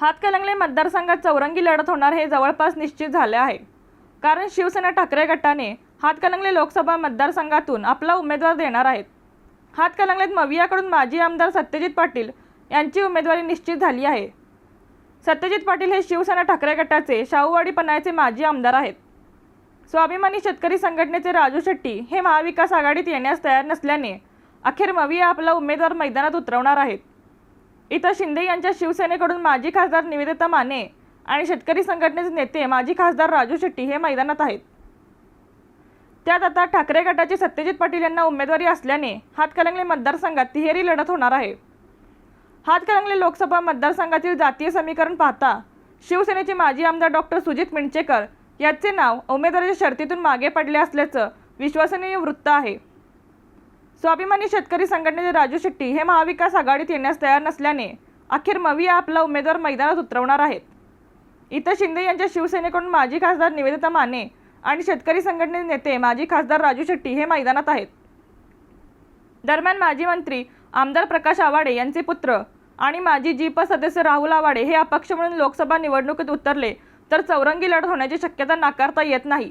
हातकलंगले मतदारसंघात चौरंगी लढत होणार हे जवळपास निश्चित झाले आहे. कारण शिवसेना ठाकरे गटाने हातकलंगले लोकसभा मतदारसंघातून आपला उमेदवार देणार आहेत. हातकलंगलेत मवियाकडून माजी आमदार सत्यजित पाटील यांची उमेदवारी निश्चित झाली आहे. सत्यजित पाटील हे शिवसेना ठाकरे गटाचे शाहूवाडी पन्हाळचे माजी आमदार आहेत. स्वाभिमानी शेतकरी संघटनेचे राजू शेट्टी हे महाविकास आघाडीत येण्यास तयार नसल्याने अखेर मविया आपला उमेदवार मैदानात उतरवणार आहेत. इथं शिंदे यांच्या शिवसेनेकडून माजी खासदार निवेदिता माने आणि शेतकरी संघटनेचे नेते माजी खासदार राजू शेट्टी हे मैदानात आहेत. त्यात आता ठाकरे गटाचे सत्यजित पाटील यांना उमेदवारी असल्याने हातकलंगले मतदारसंघात तिहेरी लढत होणार आहे. हातकलंगले लोकसभा मतदारसंघातील जातीय समीकरण पाहता शिवसेनेचे माजी आमदार डॉक्टर सुजित मिणचेकर याचे नाव उमेदवारीच्या शर्तीतून मागे पडले असल्याचं विश्वसनीय वृत्त आहे. स्वाभिमानी शेतकरी संघटनेचे राजू शेट्टी हे महाविकास आघाडीत येण्यास तयार नसल्याने अखेर मविया आपला उमेदवार मैदानात उतरवणार आहेत. इथं शिंदे यांच्या शिवसेनेकडून माजी खासदार निवेदिता माने आणि शेतकरी संघटनेचे नेते माजी खासदार राजू शेट्टी हे मैदानात आहेत. दरम्यान माजी मंत्री आमदार प्रकाश आवाडे यांचे पुत्र आणि माजी जीप सदस्य राहुल आवाडे हे अपक्ष म्हणून लोकसभा निवडणुकीत उतरले तर चौरंगी लढत होण्याची शक्यता नाकारता येत नाही.